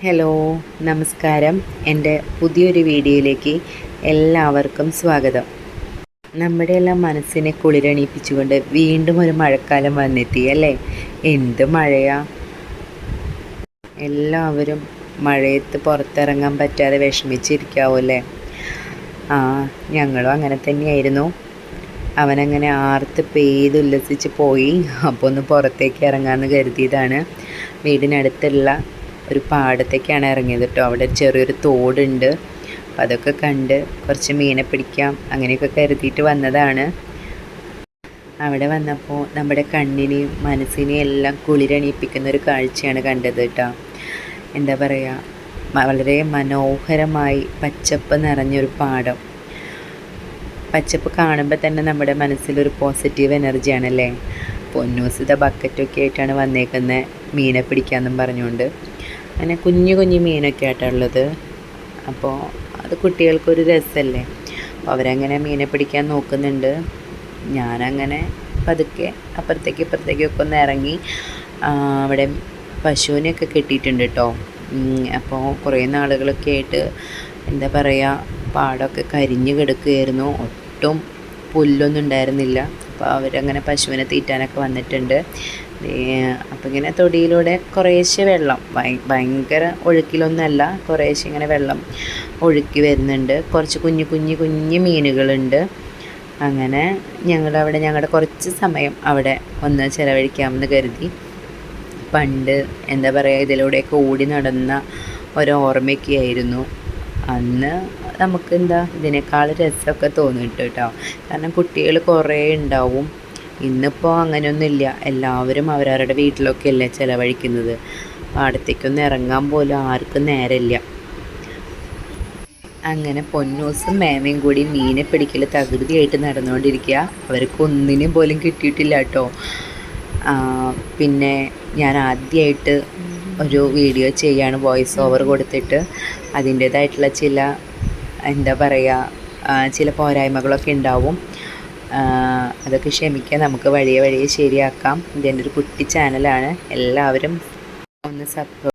Hello നമസ്കാരം. എന്റെ പുതിയൊരു വീഡിയോയിലേക്ക് എല്ലാവർക്കും സ്വാഗതം. നമ്മുടെ എല്ലാം മനസ്സിനെ കുളിരണിയിപ്പിച്ചുകൊണ്ട് വീണ്ടും ഒരു മഴക്കാലം വന്നെത്തി അല്ലേ? എന്ത് മഴയാ? എല്ലാവരും മഴയത്ത് പുറത്തിറങ്ങാൻ പറ്റാതെ വിഷമിച്ചിരിക്കാവോ അല്ലേ? ആ ഞങ്ങളും അങ്ങനെ തന്നെയായിരുന്നു. അവനങ്ങനെ ആർത്ത് പെയ്തുല്ലസിച്ച് പോയി. അപ്പോൾ ഒന്ന് പുറത്തേക്ക് ഇറങ്ങാമെന്ന് കരുതിയതാണ്. വീടിനടുത്തുള്ള ഒരു പാടത്തേക്കാണ് ഇറങ്ങിയത് കേട്ടോ. അവിടെ ചെറിയൊരു തോടുണ്ട്. അപ്പം അതൊക്കെ കണ്ട് കുറച്ച് മീനെ പിടിക്കാം അങ്ങനെയൊക്കെ കരുതിയിട്ട് വന്നതാണ്. അവിടെ വന്നപ്പോൾ നമ്മുടെ കണ്ണിനെയും മനസ്സിനെയും എല്ലാം കുളിരണിയിപ്പിക്കുന്ന ഒരു കാഴ്ചയാണ് കണ്ടത് കേട്ടോ. എന്താ പറയുക വളരെ മനോഹരമായി പച്ചപ്പ് നിറഞ്ഞൊരു പാടം. പച്ചപ്പ് കാണുമ്പോൾ തന്നെ നമ്മുടെ മനസ്സിലൊരു പോസിറ്റീവ് എനർജിയാണല്ലേ? പൊന്നൂസിത ബക്കറ്റൊക്കെ ആയിട്ടാണ് വന്നേക്കുന്നത് മീനെ പിടിക്കാമെന്നും പറഞ്ഞുകൊണ്ട് അങ്ങനെ കുഞ്ഞു കുഞ്ഞു മീനൊക്കെ ആയിട്ടുള്ളത് അപ്പോൾ അത് കുട്ടികൾക്കൊരു രസമല്ലേ അപ്പോൾ അവരങ്ങനെ മീനെ പിടിക്കാൻ നോക്കുന്നുണ്ട്. ഞാനങ്ങനെ പതുക്കെ അപ്പുറത്തേക്ക് ഇപ്പുറത്തേക്കൊക്കെ ഒന്ന് ഇറങ്ങി അവിടെ പശുവിനെയൊക്കെ കെട്ടിയിട്ടുണ്ട് കേട്ടോ അപ്പോൾ കുറേ നാളുകളൊക്കെ ആയിട്ട് എന്താ പറയുക പാടമൊക്കെ കരിഞ്ഞു കിടക്കുകയായിരുന്നു. ഒട്ടും പുല്ലൊന്നും ഉണ്ടായിരുന്നില്ല. അപ്പോൾ അവരങ്ങനെ പശുവിനെ തീറ്റാനൊക്കെ വന്നിട്ടുണ്ട്. അപ്പോൾ ഇങ്ങനെ തൊടിയിലൂടെ കുറേശ്ശെ വെള്ളം ഭയങ്കര ഒഴുക്കിലൊന്നുമല്ല കുറേശ്ശെ ഇങ്ങനെ വെള്ളം ഒഴുക്കി വരുന്നുണ്ട്. കുറച്ച് കുഞ്ഞു കുഞ്ഞു കുഞ്ഞു മീനുകളുണ്ട്. അങ്ങനെ ഞങ്ങളുടെ ഞങ്ങളവിടെ ഞങ്ങളുടെ കുറച്ച് സമയം അവിടെ ഒന്ന് ചിലവഴിക്കാമെന്ന് കരുതി. പണ്ട് എന്താ പറയുക ഇതിലൂടെയൊക്കെ ഓടി നടന്ന ഒരു ഓർമ്മയൊക്കെ ആയിരുന്നു അന്ന് നമുക്ക് എന്താ ഇതിനേക്കാൾ രസമൊക്കെ തോന്നിയിട്ട് കേട്ടോ കാരണം കുട്ടികൾ കുറേ ഉണ്ടാവും. ഇന്നിപ്പോൾ അങ്ങനെയൊന്നുമില്ല. എല്ലാവരും അവരവരുടെ വീട്ടിലൊക്കെ അല്ലേ ചിലവഴിക്കുന്നത്. പാടത്തേക്കൊന്നും ഇറങ്ങാൻ പോലും ആർക്കും നേരമില്ല. അങ്ങനെ പൊന്നൂസും മേമയും കൂടി മീനെ പിടിക്കൽ തകൃതിയായിട്ട് നടന്നുകൊണ്ടിരിക്കുക. അവർക്ക് ഒന്നിനും പോലും കിട്ടിയിട്ടില്ല കേട്ടോ പിന്നെ ഞാൻ ആദ്യമായിട്ട് ഒരു വീഡിയോ ചെയ്യാണ് വോയിസ് ഓവർ കൊടുത്തിട്ട്. അതിന്റേതായിട്ടുള്ള ചില എന്താ പറയുക ചില പോരായ്മകളൊക്കെ ഉണ്ടാവും. അതൊക്കെ ക്ഷമിക്കാൻ നമുക്ക് വഴിയെ വഴിയെ ശരിയാക്കാം. ഇതെന്റെ ഒരു കുട്ടി ചാനലാണ്. എല്ലാവരും ഒന്ന് സപ്പോർട്ട്